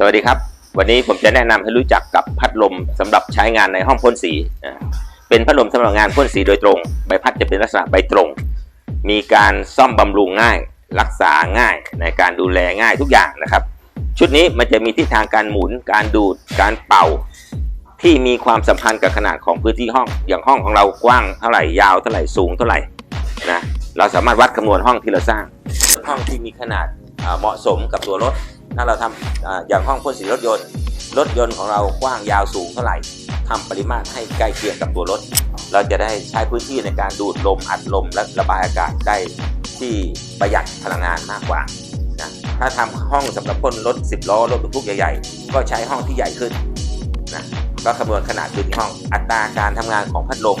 สวัสดีครับ วันนี้ผมจะแนะนำให้รู้จักกับพัดลมสำหรับใช้งานในห้องพ่นสีเป็นพัดลมสำหรับงานพ่นสีโดยตรง ใบพัดจะเป็นลักษณะใบตรง มีการซ่อมบำรุงง่าย รักษาง่ายในการดูแลง่ายทุกอย่างนะครับ ชุดนี้มันจะมีทิศทางการหมุน การดูด การเป่า ที่มีความสัมพันธ์กับขนาดของพื้นที่ห้อง อย่างห้องของเรากว้างเท่าไหร่ยาวเท่าไหร่สูงเท่าไหร่นะเราสามารถวัดคำนวณห้องที่เราสร้างห้องที่มีขนาดเหมาะสมกับตัวรถ ถ้าเราทำอาอย่างห้องพ่นสีรถยนต์ รถยนต์ของเรากว้างยาวสูงเท่าไหร่ทำปริมาตรให้ใกล้เคียงกับตัวรถ เราจะได้ใช้พื้นที่ในการดูดลมอัดลมและระบายอากาศได้ที่ประหยัดพลังงานมากกว่านะถ้าทำห้องสำหรับพ่นรถ 10 ล้อรถบรรทุกใหญ่ๆ ก็ใช้ห้องที่ใหญ่ขึ้นนะก็คำนวณขนาดพื้นที่ห้องอัตราการทำงานของพัดลม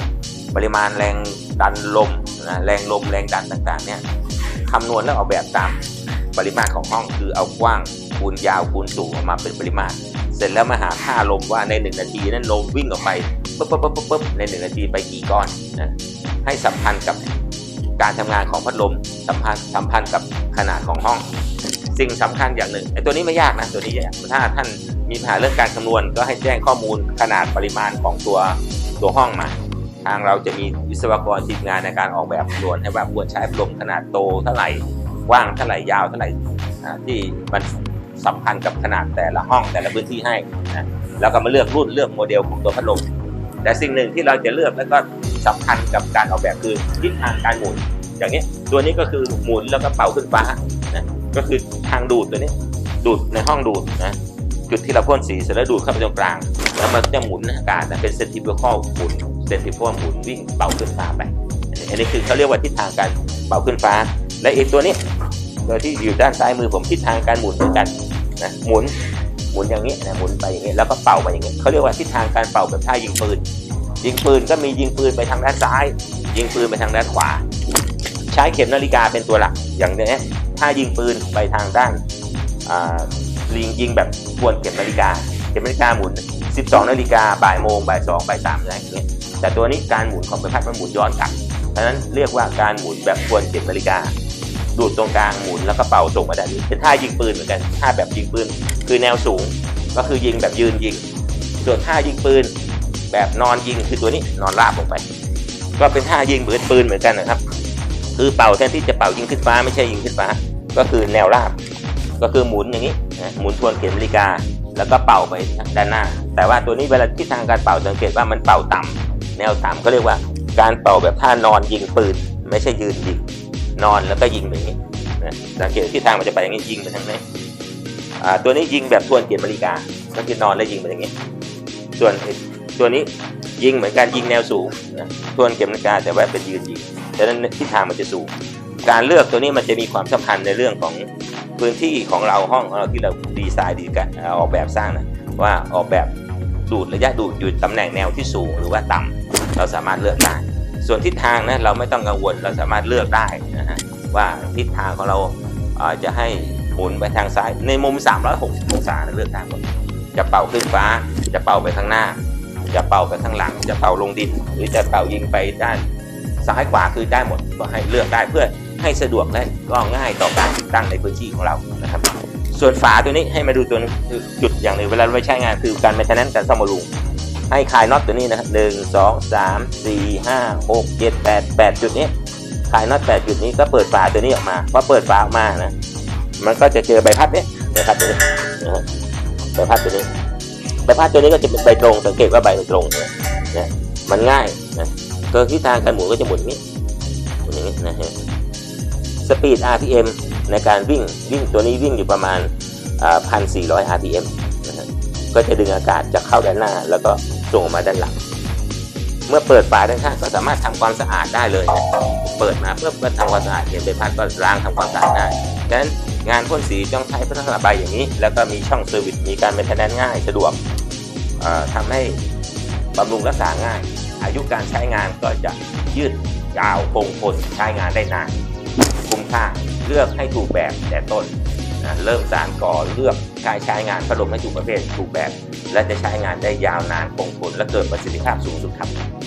ปริมาณแรงดันลมนะแรงลมแรงดันต่างๆเนี่ยคำนวณแล้วออกแบบตามปริมาตรของห้องคือเอากว้าง คูณยาวคูณสูงออกมาเป็นปริมาตร เสร็จแล้วมาหาค่าลมว่าใน 1 นาทีนั้นลมวิ่งออกไปปุ๊บปุ๊บปุ๊บปุ๊บใน 1 นาทีไปกี่ก้อนนะให้สัมพันธ์กับการทำงานของพัดลมสัมพันธ์สัมพันธ์กับขนาดของห้อง สิ่งสำคัญอย่างหนึ่งไอ้ตัวนี้ไม่ยากนะตัวนี้ยากถ้าท่านมีปัญหาเรื่องการคำนวณ ก็ให้แจ้งข้อมูลขนาดปริมาณของตัวตัวห้องมา ทางเราจะมีวิศวกรทีมงานในการออกแบบคำนวณให้ว่าควรใช้พัดลมขนาดโตเท่าไหร่กว้างเท่าไหร่ยาวเท่าไหร่ที่มัน สัมพันธ์กับขนาดแต่ละห้องแต่ละพื้นที่ให้นะแล้วก็มาเลือกรุ่นเลือกโมเดลของตัวพัดลมแต่สิ่งหนึ่งที่เราจะเลือกแล้วก็สำคัญกับการออกแบบคือทิศทางการหมุน อย่างนี้ตัวนี้ก็คือหมุนแล้วก็เป่าขึ้นฟ้านะก็คือทางดูดตัวนี้ ดูดในห้องดูดนะจุดที่เราพ่นสีเสร็จแล้วดูดเข้าไปตรงกลาง แล้วมันจะหมุนอากาศนะเป็นเซนติฟิคอลหมุนเซนติฟิคอลหมุนวิ่งเป่าขึ้นฟ้าไป อันนี้คือเขาเรียกว่าทิศทางการเป่าขึ้นฟ้า และอีกตัวนี้ตัวที่อยู่ด้านซ้ายมือผมทิศทางการหมุนเหมือนกัน นะหมุนหมุนอย่างนี้นะหมุนไปอย่างนี้แล้วก็เป่าไปอย่างนี้เขาเรียกว่าทิศทางการเป่าแบบท่ายิงปืน ยิงปืนก็มียิงปืนไปทางด้านซ้าย ยิงปืนไปทางด้านขวา ใช้เข็มนาฬิกาเป็นตัวหลักอย่างนี้ถ้ายิงปืนไปทางด้านลิงยิงแบบทวนเข็มนาฬิกาเข็มนาฬิกาหมุน 12 นาฬิกาบ่ายโมงบ่ายสองบ่ายสามอะไรอย่างเงี้ยแต่ตัวนี้การหมุนของใบพัดมันหมุนย้อนกลับเพราะฉะนั้นเรียกว่าการหมุนแบบทวนเข็มนาฬิกา ดูดตรงกลางหมุนแล้วก็เป่าส่งมาด้านนี้เป็นท่ายิงปืนเหมือนกันท่าแบบยิงปืนคือแนวสูง ก็คือยิงแบบยืนยิง ส่วนท่ายิงปืน แบบนอนยิงคือตัวนี้นอนราบลงไป ก็เป็นท่ายิงเหมือนปืนเหมือนกันนะครับ คือเป่าแทนที่จะเป่ายิงขึ้นฟ้าไม่ใช่ยิงขึ้นฟ้า ก็คือแนวราบ ก็คือหมุนอย่างนี้หมุนทวนเข็มนาฬิกา แล้วก็เป่าไปด้านหน้า แต่ว่าตัวนี้เวลาทิศทางการเป่าสังเกตว่ามันเป่าต่ำแนวต่ำก็เรียกว่าการเป่าแบบท่านอนยิงปืน ไม่ใช่ยืนยิง นอนแล้วก็ยิงแบบนี้นะสังเกตทิศทางมันจะไปอย่างนี้ยิงไปทางนี้ตัวนี้ยิงแบบทวนเข็มาฬิกา ก็คือนอนแล้วยิงไปอย่างนี้ ส่วนตัวนี้ยิงเหมือนการยิงแนวสูงนะทวนเข็มนาฬิกาแต่ว่าเป็นยืนยิงดังนั้นทิศทางมันจะสูง การเลือกตัวนี้มันจะมีความสำคัญในเรื่องของพื้นที่ของเราห้องของเราที่เราดีไซน์ดีกันออกแบบสร้างนะว่าออกแบบดูดระยะดูดอยู่ตำแหน่งแนวที่สูงหรือว่าต่ำเราสามารถเลือกได้ ส่วนทิศทางนะเราไม่ต้องกังวลเราสามารถเลือกได้นะฮะว่าทิศทางของเราจะให้หมุนไปทางซ้ายในมุม 360 องศาเลือกได้หมดจะเป่าขึ้นฟ้าจะเป่าไปข้างหน้า จะเป่าไปข้างหลัง จะเป่าลงดิน หรือจะเป่ายิงไปด้านซ้ายขวาคือได้หมดก็ให้เลือกได้เพื่อให้สะดวกและก็ง่ายต่อการติดตั้งในพื้นที่ของเรานะครับส่วนฝาตัวนี้ให้มาดูตัวนี้คือจุดอย่างหนึ่งเวลาเราไปใช้งานคือการแมนเทนแนนการซ่อมบำรุง ให้คลายน็อตตัวนี้นะครับหนึ่งสองสามสี่ห้าหกเจ็ดแปดแปดจุดนี้คลายน็อตแปดจุดนี้ก็เปิดฝาตัวนี้ออกมาพอเปิดฝาออกมานะ มันก็จะเจอใบพัดเนี่ยใบพัดตัวนี้นะฮะใบพัดตัวนี้ใบพัดตัวนี้ก็จะเป็นใบตรง สังเกตว่าใบตรงเนี่ยนะมันง่ายนะตัวทิศทางการหมุนก็จะหมุนนี้หมุนอย่างนี้นะฮะสปีด RPM ในการวิ่งวิ่งตัวนี้วิ่งอยู่ประมาณพันสี่ร้อย RPM นะฮะก็จะดึงอากาศจากเข้าด้านหน้าแล้วก็ ส่งมาด้านหลัง เมื่อเปิดฝาด้านข้างก็สามารถทำความสะอาดได้เลยนะเปิดมาเพื่อเพื่อทำความสะอาดเห็นใบพัดก็ล้างทำความสะอาดได้ดังนั้นงานพ่นสีต้องใช้ลักษณะใบอย่างนี้ แล้วก็มีช่องเซอร์วิสมีการเป็นแทนง่ายสะดวกเอ่อทำให้บำรุงรักษาง่าย อายุการใช้งานก็จะยืดยาวคงทนใช้งานได้นานคุ้มค่าเลือกให้ถูกแบบแต่ต้นนะเริ่มสารก่อเลือก ช้ใช้งานพัดลมให้ถูกประเภทถูกแบบ และจะใช้งานได้ยาวนานคงทนและเกิดประสิทธิภาพสูงสุดครับ